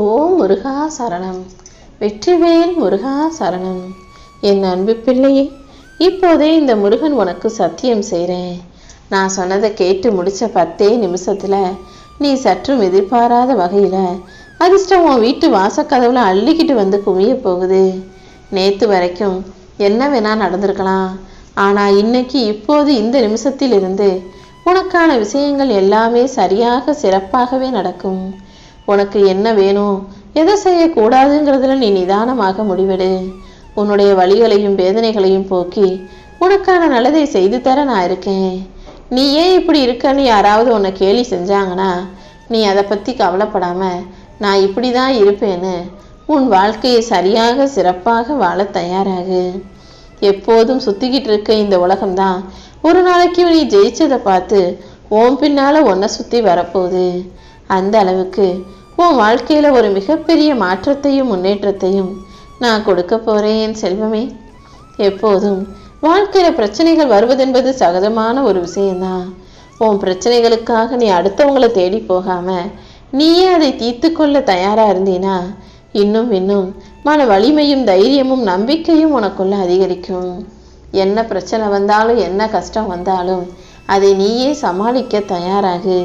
ஓம் முருகா சரணம். வெற்றிவேல் முருகா சரணம். என் அன்பு பிள்ளையே இப்போதே இந்த முருகன் உனக்கு சத்தியம் செய்கிறேன் நான் சொன்னதை கேட்டு முடித்த பத்தே நிமிஷத்தில் நீ சற்றும் எதிர்பாராத வகையில் அதிர்ஷ்டம் உன் வீட்டு வாசக்கதவுல அள்ளிக்கிட்டு வந்து குமிய போகுது. நேற்று வரைக்கும் என்ன வேணால் நடந்திருக்கலாம். ஆனால் இன்னைக்கு இப்போது இந்த நிமிஷத்திலிருந்து உனக்கான விஷயங்கள் எல்லாமே சரியாக சிறப்பாகவே நடக்கும். உனக்கு என்ன வேணும்? எதை செய்யக்கூடாதுங்கிறதுல நீ நிதானமாக முடிவெடு. உன்னுடைய வழிகளையும் வேதனைகளையும் போக்கி உனக்கான நல்லதை செய்து தர நான் இருக்கேன். நீ ஏன் இப்படி இருக்கன்னு யாராவது உன்னை கேலி செஞ்சாங்கன்னா நீ அதை பற்றி கவலைப்படாம நான் இப்படி தான் இருப்பேன்னு உன் வாழ்க்கையை சரியாக சிறப்பாக வாழ தயாராகு. எப்போதும் சுற்றிக்கிட்டு இருக்க இந்த உலகம்தான் ஒரு நாளைக்கு நீ ஜெயிச்சதை பார்த்து ஓம் பின்னால் உன்னை சுற்றி வரப்போகுது. அந்த அளவுக்கு உன் வாழ்க்கையில் ஒரு மிகப்பெரிய மாற்றத்தையும் முன்னேற்றத்தையும் நான் கொடுக்க போகிறேன் என் செல்வமே. எப்போதும் வாழ்க்கையில் பிரச்சனைகள் வருவதென்பது சகஜமான ஒரு விஷயம்தான். உன் பிரச்சனைகளுக்காக நீ அடுத்தவங்களை தேடி போகாமல் நீயே அதை தீர்த்து கொள்ள தயாராக இருந்தீனா இன்னும் இன்னும் மன வலிமையும் தைரியமும் நம்பிக்கையும் உனக்குள்ள அதிகரிக்கும். என்ன பிரச்சனை வந்தாலும் என்ன கஷ்டம் வந்தாலும் அதை நீயே சமாளிக்க தயாராகு.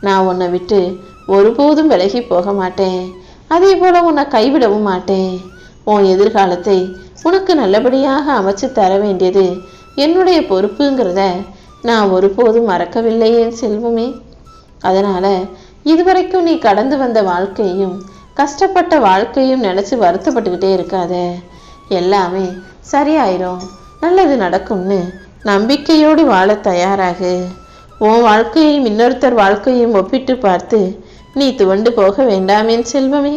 நான் உன்னை விட்டு ஒருபோதும் விலகி போக மாட்டேன். அதே போல உன்னை கைவிடவும் மாட்டேன். உன் எதிர்காலத்தை உனக்கு நல்லபடியாக அமைச்சு தர வேண்டியது என்னுடைய பொறுப்புங்கிறத நான் ஒருபோதும் மறக்கவில்லையே செல்வமே. அதனால இதுவரைக்கும் நீ கடந்து வந்த வாழ்க்கையும் கஷ்டப்பட்ட வாழ்க்கையும் நினைச்சு வருத்தப்பட்டுக்கிட்டே இருக்காத. எல்லாமே சரியாயிரும். நல்லது நடக்கும்னு நம்பிக்கையோடு வாழ தயாராகு. உன் வாழ்க்கையையும் இன்னொருத்தர் வாழ்க்கையும் ஒப்பிட்டு பார்த்து நீ துவண்டு போக வேண்டாம் என் செல்வமே.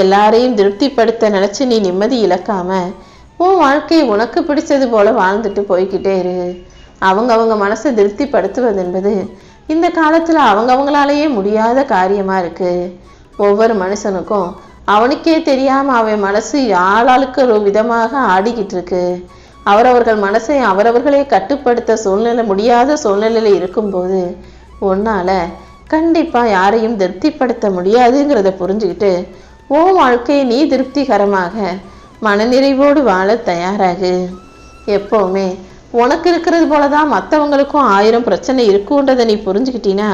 எல்லாரையும் திருப்திப்படுத்த நினச்சி நீ நிம்மதி இழக்காம உன் வாழ்க்கையை உனக்கு பிடிச்சது போல வாழ்ந்துட்டு போய்கிட்டே இரு. அவங்க அவங்க மனசை திருப்திப்படுத்துவது என்பது இந்த காலத்தில் அவங்கவங்களாலேயே முடியாத காரியமாக இருக்கு. ஒவ்வொரு மனுஷனுக்கும் அவனுக்கே தெரியாமல் அவன் மனசு ஆளாளுக்கு ஒரு விதமாக ஆடிக்கிட்டு இருக்கு. அவரவர்கள் மனசை அவரவர்களே கட்டுப்படுத்த சூழ்நிலை முடியாத சூழ்நிலையில் இருக்கும்போது உன்னால கண்டிப்பாக யாரையும் திருப்திப்படுத்த முடியாதுங்கிறத புரிஞ்சுக்கிட்டு ஓ வாழ்க்கையை நீ திருப்திகரமாக மனநிறைவோடு வாழ தயாராகு. எப்போவுமே உனக்கு இருக்கிறது போல தான் மற்றவங்களுக்கும் ஆயிரம் பிரச்சனை இருக்குன்றதை நீ புரிஞ்சுக்கிட்டீன்னா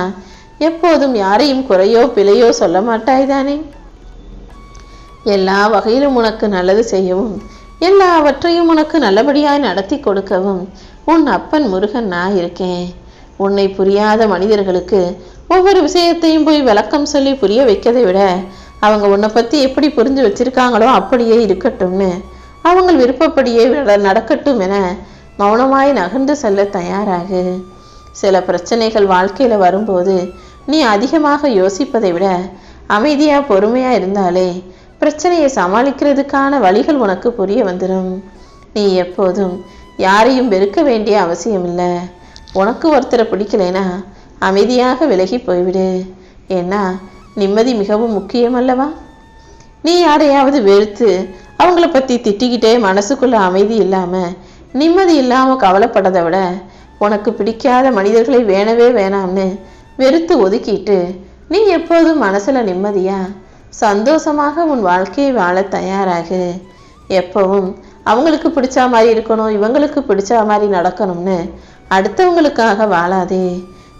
எப்போதும் யாரையும் குறையோ பிழையோ சொல்ல மாட்டாய் தானே? எல்லா வகையிலும் உனக்கு நல்லது செய்யவும் எல்லாவற்றையும் உனக்கு நல்லபடியாய் நடத்தி கொடுக்கவும். உன் அப்பன் முருகன் நான் இருக்கேன். உன்னை புரியாத மனிதர்களுக்கு ஒவ்வொரு விஷயத்தையும் போய் விளக்கம் சொல்லி புரிய வைக்கதை விட அவங்க உன்னை பற்றி எப்படி புரிஞ்சு வச்சிருக்காங்களோ அப்படியே இருக்கட்டும்னு. அவங்க விருப்பப்படியே நடக்கட்டும் என மௌனமாய் நகர்ந்து செல்ல தயாராகு. சில பிரச்சனைகள் வாழ்க்கையில வரும்போது நீ அதிகமாக யோசிப்பதை விட அமைதியாக பொறுமையா இருந்தாலே பிரச்சனையை சமாளிக்கிறதுக்கான வழிகள் உனக்கு புரிய வந்துடும் நீ எப்போதும் யாரையும் வெறுக்க வேண்டிய அவசியம் இல்லை உனக்கு ஒருத்தரை பிடிக்கலைனா அமைதியாக விலகி போய்விடு. ஏன்னா நிம்மதி மிகவும் முக்கியம் அல்லவா? நீ யாரையாவது வெறுத்து அவங்கள பற்றி திட்டிக்கிட்டே மனசுக்குள்ள அமைதி இல்லாமல் நிம்மதி இல்லாமல் கவலைப்படதை விட உனக்கு பிடிக்காத மனிதர்களை வேணவே வேணாம்னு வெறுத்து ஒதுக்கிட்டு நீ எப்போதும் மனசில் நிம்மதியா சந்தோஷமாக உன் வாழ்க்கையை வாழ தயாராகு. எப்பவும் அவங்களுக்கு பிடிச்ச மாதிரி இருக்கணும் இவங்களுக்கு பிடிச்ச மாதிரி நடக்கணும்னு அடுத்தவங்களுக்காக வாழாதே.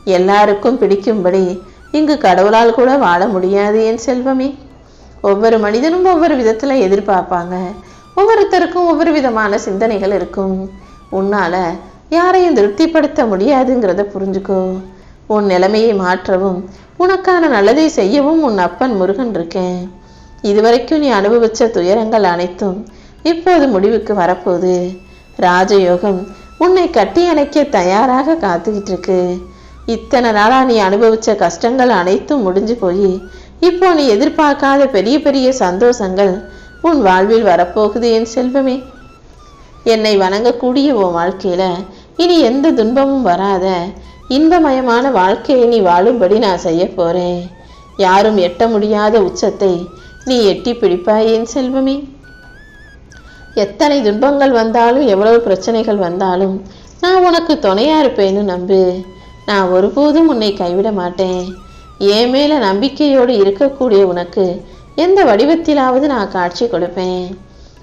எல்லாருக்கும் பிடிக்கும்படி இங்கு கடவுளால் கூட வாழ முடியாது என் செல்வமே. ஒவ்வொரு மனிதனும் ஒவ்வொரு விதத்தில் எதிர்பார்ப்பாங்க. ஒவ்வொருத்தருக்கும் ஒவ்வொரு விதமான சிந்தனைகள் இருக்கும். உன்னால யாரையும் திருப்திப்படுத்த முடியாதுங்கிறத புரிஞ்சுக்கோ. உன் நிலைமையை மாற்றவும் உனக்கான நல்லதை செய்யவும் உன் அப்பன் முருகன் இருக்கேன். இதுவரைக்கும் நீ அனுபவிச்ச துயரங்கள் அனைத்தும் இப்போது முடிவுக்கு வரப்போகுது. ராஜயோகம் உன்னை கட்டி அணைக்க தயாராக காத்துக்கிட்டு இருக்கு இத்தனை நாளா நீ அனுபவிச்ச கஷ்டங்கள் அனைத்தும் முடிஞ்சு போய் இப்போ நீ எதிர்பார்க்காத பெரிய பெரிய சந்தோஷங்கள் உன் வாழ்வில் வரப்போகுது என் செல்வமே. என்னை வணங்கக்கூடிய உன் வாழ்க்கையில இனி எந்த துன்பமும் வராத இன்பமயமான வாழ்க்கையை நீ வாழும்படி நான் செய்ய போறேன். யாரும் எட்ட முடியாத உச்சத்தை நீ எட்டி பிடிப்பாய் என் செல்வமே. எத்தனை துன்பங்கள் வந்தாலும் எவ்வளவு பிரச்சனைகள் வந்தாலும் நான் உனக்கு துணையா இருப்பேன்னு நம்பு. நான் ஒருபோதும் உன்னை கைவிட மாட்டேன். என் மேல நம்பிக்கையோடு இருக்கக்கூடிய உனக்கு எந்த வடிவத்திலாவது நான் காட்சி கொடுப்பேன்.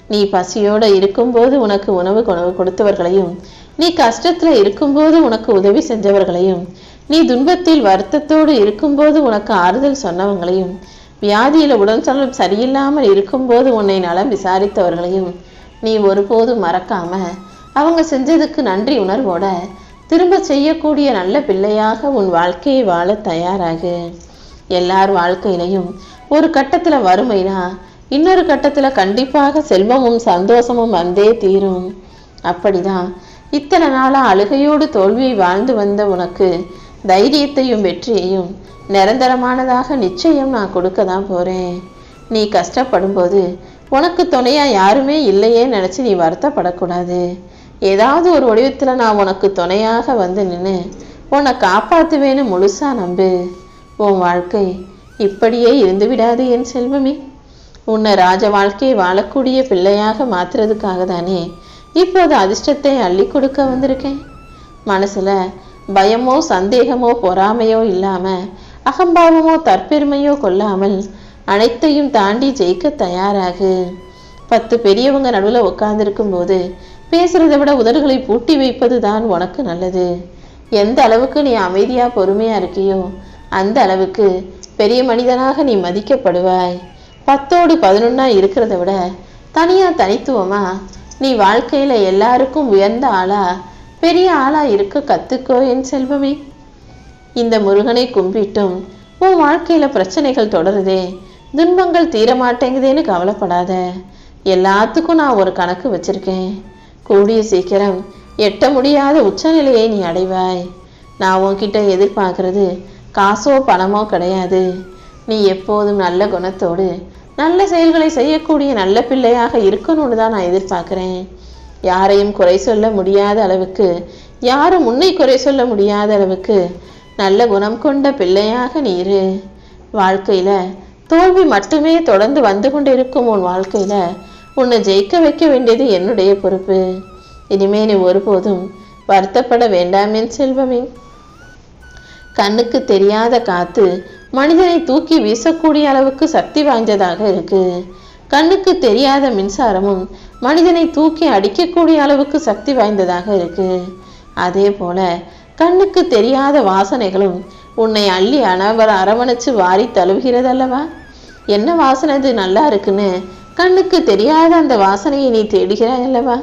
நீ பசியோட இருக்கும்போது உனக்கு உணவு கொணவு கொடுத்தவர்களையும் நீ கஷ்டத்துல இருக்கும்போது உனக்கு உதவி செஞ்சவர்களையும் நீ துன்பத்தில் வருத்தத்தோடு இருக்கும்போது உனக்கு ஆறுதல் சொன்னவங்களையும் வியாதியில உடல் சலம் சரியில்லாமல் இருக்கும்போது உன்னை நலம் விசாரித்தவர்களையும் நீ ஒருபோதும் மறக்காம அவங்க செஞ்சதுக்கு நன்றி உணர்வோட திரும்ப செய்யக்கூடிய நல்ல பிள்ளையாக உன் வாழ்க்கையை வாழ தயாராகு. எல்லார் வாழ்க்கையிலையும் ஒரு கட்டத்துல வறுமைனா இன்னொரு கட்டத்துல கண்டிப்பாக செல்வமும் சந்தோஷமும் வந்தே தீரும். அப்படிதான் இத்தனை நாளாக அழுகையோடு தோல்வியை வாழ்ந்து வந்த உனக்கு தைரியத்தையும் வெற்றியையும் நிரந்தரமானதாக நிச்சயம் நான் கொடுக்க தான் போகிறேன் நீ கஷ்டப்படும்போது உனக்கு துணையாக யாருமே இல்லையே நினச்சி நீ வருத்தப்படக்கூடாது. ஏதாவது ஒரு வடிவத்தில் நான் உனக்கு துணையாக வந்து நின்று உன்னை காப்பாற்றுவேன்னு முழுசா நம்பு. உன் வாழ்க்கை இப்படியே இருந்து விடாது என் செல்வமே. உன்னை ராஜ வாழ்க்கையை வாழக்கூடிய பிள்ளையாக மாற்றுறதுக்காக தானே இப்போது அதிர்ஷ்டத்தை அள்ளி கொடுக்க வந்திருக்கேன். மனசுல பயமோ சந்தேகமோ பொறாமையோ இல்லாம அகம்பாவமோ தற்பெருமையோ கொள்ளாமல் அனைத்தையும் தாண்டி ஜெயிக்க தயாராகு. பத்து பெரியவங்க நடுவில் உட்கார்ந்திருக்கும் போது பேசுறதை விட உதடுகளை பூட்டி வைப்பது தான் உனக்கு நல்லது. எந்த அளவுக்கு நீ அமைதியா பொறுமையா இருக்கியோ அந்த அளவுக்கு பெரிய மனிதனாக நீ மதிக்கப்படுவாய். பத்தோடு பதினொன்னா இருக்கிறத விட தனியா தனித்துவமா நீ வாழ்க்கையில எல்லாருக்கும் உயர்ந்த ஆளா பெரிய ஆளா இருக்க கத்துக்கோ என் செல்வமே. இந்த முருகனை கும்பிட்டும் உன் வாழ்க்கையில பிரச்சனைகள் தொடருதே. துன்பங்கள் தீர மாட்டேங்குதேன்னு கவலைப்படாத. எல்லாத்துக்கும் நான் ஒரு கணக்கு வச்சிருக்கேன். கூடிய சீக்கிரம் எட்ட முடியாத உச்சநிலையை நீ அடைவாய். நான் உன்கிட்ட எதிர்பார்க்கறது காசோ பணமோ கிடையாது. நீ எப்போதும் நல்ல குணத்தோடு நல்ல செயல்களை செய்யக்கூடிய நல்ல பிள்ளையாக இருக்கணும்னு தான் நான் எதிர்பார்க்கிறேன். யாரையும் குறை சொல்ல முடியாத அளவுக்கு யாரும் உன்னை குறை சொல்ல முடியாத அளவுக்கு நல்ல குணம் கொண்ட பிள்ளையாக நீ இரு. வாழ்க்கையில தோல்வி மட்டுமே தொடர்ந்து வந்து கொண்டிருக்கும் உன் வாழ்க்கையில உன்னை ஜெயிக்க வைக்க வேண்டியது என்னுடைய பொறுப்பு. இனிமே நீ ஒருபோதும் வருத்தப்பட வேண்டாம் என் செல்வமே. கண்ணுக்கு தெரியாத காத்து மனிதனை தூக்கி வீசக்கூடிய அளவுக்கு சக்தி வாய்ந்ததாக இருக்கு. கண்ணுக்கு தெரியாத மின்சாரமும் மனிதனை தூக்கி அடிக்கக்கூடிய அளவுக்கு சக்தி வாய்ந்ததாக இருக்கு. அதே போல கண்ணுக்கு தெரியாத வாசனைகளும் உன்னை அள்ளி அனவர அரவணைச்சு வாரி தழுவுகிறது அல்லவா என்ன வாசனை இது நல்லா இருக்குன்னு கண்ணுக்கு தெரியாத அந்த வாசனையை நீ தேடுகிறாய் அல்லவா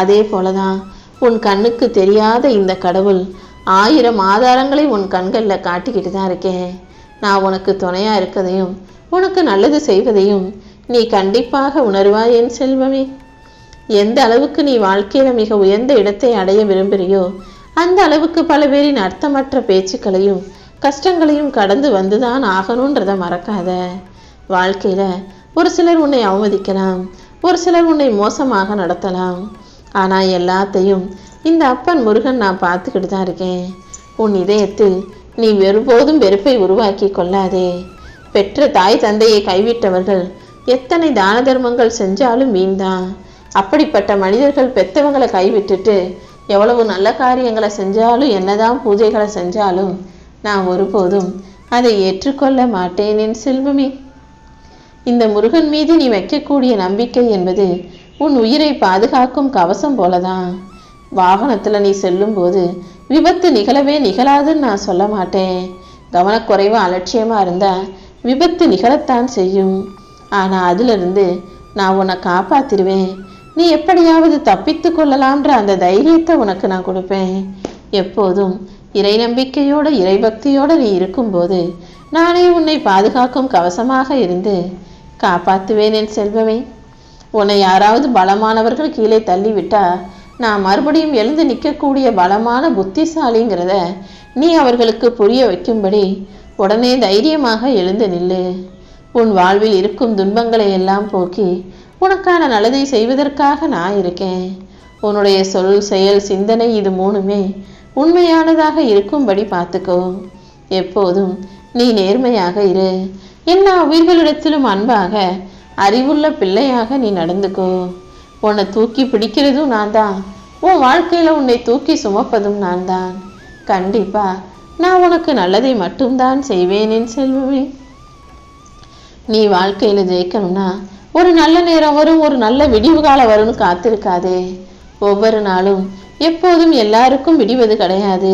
அதே போலதான் உன் கண்ணுக்கு தெரியாத இந்த கடவுள் ஆயிரம் ஆதாரங்களை உன் கண்களில் காட்டிக்கிட்டு தான் இருக்கேன் நான் உனக்கு துணையா இருக்கதையும் உனக்கு நல்லது செய்வதையும் நீ கண்டிப்பாக உணர்வாய் என் செல்வமே. எந்த அளவுக்கு நீ வாழ்க்கையில மிக உயர்ந்த இடத்தை அடைய விரும்புகிறியோ அந்த அளவுக்கு பல பேரின் அர்த்தமற்ற பேச்சுக்களையும் கஷ்டங்களையும் கடந்து வந்துதான் ஆகணுன்றதை மறக்காத. வாழ்க்கையில ஒரு சிலர் உன்னை அவமதிக்கலாம் ஒரு சிலர் உன்னை மோசமாக நடத்தலாம். ஆனால் எல்லாத்தையும் இந்த அப்பன் முருகன் நான் பார்த்துக்கிட்டு தான் இருக்கேன். உன் இதயத்தில் நீ ஒருபோதும் வெறுப்பை உருவாக்கி கொள்ளாதே. பெற்ற தாய் தந்தையை கைவிட்டவர்கள் எத்தனை தான தர்மங்கள் செஞ்சாலும் வீண்தான் அப்படிப்பட்ட மனிதர்கள் பெத்தவங்களை கைவிட்டுட்டு எவ்வளவு நல்ல காரியங்களை செஞ்சாலும் என்னதான் பூஜைகளை செஞ்சாலும் நான் ஒருபோதும் அதை ஏற்றுக்கொள்ள மாட்டேன் என் செல்வமே. இந்த முருகன் மீது நீ வைக்கக்கூடிய நம்பிக்கை என்பது உன் உயிரை பாதுகாக்கும் கவசம் போலதான். வாகனத்துல நீ செல்லும்போது விபத்து நிகழவே நிகழாதுன்னு நான் சொல்ல மாட்டேன். கவனக்குறைவு அலட்சியமாக இருந்தால் விபத்து நிகழத்தான் செய்யும். ஆனால் அதிலிருந்து நான் உன்னை காப்பாத்திருவேன் நீ எப்படியாவது தப்பித்து கொள்ளலாம்ன்ற அந்த தைரியத்தை உனக்கு நான் கொடுப்பேன். எப்போதும் இறை நம்பிக்கையோட இறைபக்தியோட நீ இருக்கும்போது நானே உன்னை பாதுகாக்கும் கவசமாக இருந்து காப்பாற்றுவேன் என் செல்வமே. உன்னை யாராவது பலமானவர்கள் கீழே தள்ளிவிட்டா நான் மறுபடியும் எழுந்து நிற்கக்கூடிய பலமான புத்திசாலிங்கிறத நீ அவர்களுக்கு புரிய வைக்கும்படி உடனே தைரியமாக எழுந்து நில்லு. உன் வாழ்வில் இருக்கும் துன்பங்களை எல்லாம் போக்கி உனக்கான நல்லதை செய்வதற்காக நான் இருக்கேன். உன்னுடைய சொல் செயல் சிந்தனை இது மூணுமே உண்மையானதாக இருக்கும்படி பார்த்துக்கோ. எப்போதும் நீ நேர்மையாக இரு. எல்லா உயிர்களிடத்திலும் அன்பாக அறிவுள்ள பிள்ளையாக நீ நடந்துக்கோ. உன்னை தூக்கி பிடிக்கிறதும் நான் தான் உன் வாழ்க்கையில் உன்னை தூக்கி சுமப்பதும் நான் தான் கண்டிப்பா நான் உனக்கு நல்லதை மட்டும்தான் செய்வேன் என் செல்வமே. நீ வாழ்க்கையில் ஜெயிக்கணும்னா ஒரு நல்ல நேரம் வரும் ஒரு நல்ல விடிவு காலம் வரும்னு காத்திருக்காதே. ஒவ்வொரு நாளும் எப்போதும் எல்லாருக்கும் விடிவது கிடையாது.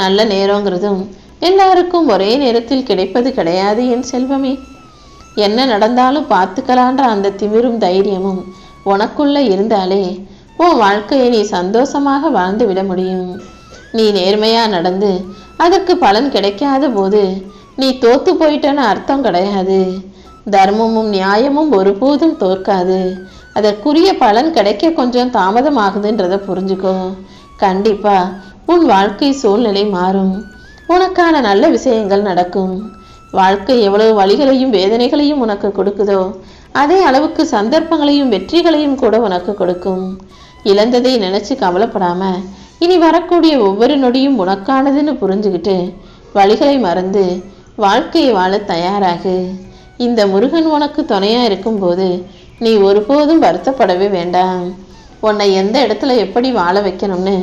நல்ல நேரங்கிறதும் எல்லாருக்கும் ஒரே நேரத்தில் கிடைப்பது கிடையாது என் செல்வமே. என்ன நடந்தாலும் பார்த்துக்கலான்ற அந்த திமிரும் தைரியமும் உனக்குள்ளே இருந்தாலே உன் வாழ்க்கையை நீ சந்தோஷமாக வாழ்ந்து விட முடியும். நீ நேர்மையாக நடந்து அதற்கு பலன் கிடைக்காத போது நீ தோத்து போயிட்டன்னு அர்த்தம் கிடையாது. தர்மமும் நியாயமும் ஒருபோதும் தோற்காது. அதற்குரிய பலன் கிடைக்க கொஞ்சம் தாமதமாகுதுன்றதை புரிஞ்சுக்கோ. கண்டிப்பா உன் வாழ்க்கை சூழ்நிலை மாறும். உனக்கான நல்ல விஷயங்கள் நடக்கும். வாழ்க்கை எவ்வளவு வழிகளையும் வேதனைகளையும் உனக்கு கொடுக்குதோ அதே அளவுக்கு சந்தர்ப்பங்களையும் வெற்றிகளையும் கூட உனக்கு கொடுக்கும். இழந்ததை நினைச்சு கவலைப்படாம இனி வரக்கூடிய ஒவ்வொரு நொடியும் உனக்கானதுன்னு புரிஞ்சுக்கிட்டு வழிகளை மறந்து வாழ்க்கையை வாழ தயாராகு. இந்த முருகன் உனக்கு துணையா இருக்கும்போது நீ ஒருபோதும் வருத்தப்படவே வேண்டாம். உன்னை எந்த இடத்துல எப்படி வாழ வைக்கணும்னு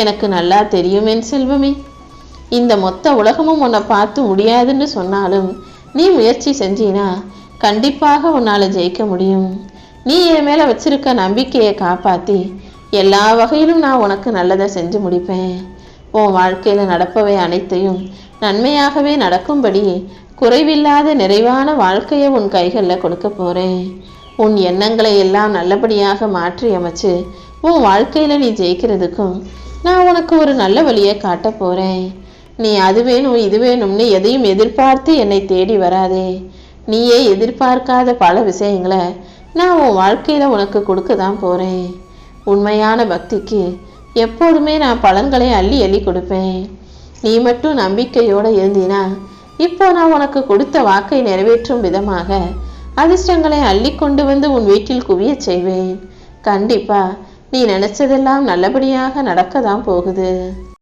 எனக்கு நல்லா தெரியுமேன் செல்வமே. இந்த மொத்த உலகமும் உன்னை பார்த்து முடியாதுன்னு சொன்னாலும் நீ முயற்சி செஞ்சீனா கண்டிப்பாக உன்னால் ஜெயிக்க முடியும். நீ என் மேலே வச்சிருக்க நம்பிக்கையை காப்பாற்றி எல்லா வகையிலும் நான் உனக்கு நல்லதை செஞ்சு முடிப்பேன். உன் வாழ்க்கையில் நடப்பவை அனைத்தையும் நன்மையாகவே நடக்கும்படி குறைவில்லாத நிறைவான வாழ்க்கையை உன் கைகளில் கொடுக்க போகிறேன் உன் எண்ணங்களை எல்லாம் நல்லபடியாக மாற்றி அமைச்சு உன் வாழ்க்கையில் நீ ஜெயிக்கிறதுக்கும் நான் உனக்கு ஒரு நல்ல வழியை காட்ட போகிறேன் நீ அது வேணும் இது வேணும்னு எதையும் எதிர்பார்த்து என்னை தேடி வராதே. நீயே எதிர்பார்க்காத பல விஷயங்களை நான் உன் வாழ்க்கையில் உனக்கு கொடுக்க தான் போகிறேன் உண்மையான பக்திக்கு எப்போதுமே நான் பலன்களை அள்ளி அள்ளி கொடுப்பேன். நீ மட்டும் நம்பிக்கையோடு இருந்தீனா இப்போ நான் உனக்கு கொடுத்த வாக்கை நிறைவேற்றும் விதமாக அதிர்ஷ்டங்களை அள்ளி கொண்டு வந்து உன் வீட்டில் குவியச் செய்வேன். கண்டிப்பா நீ நினைச்சதெல்லாம் நல்லபடியாக நடக்க தான் போகுது.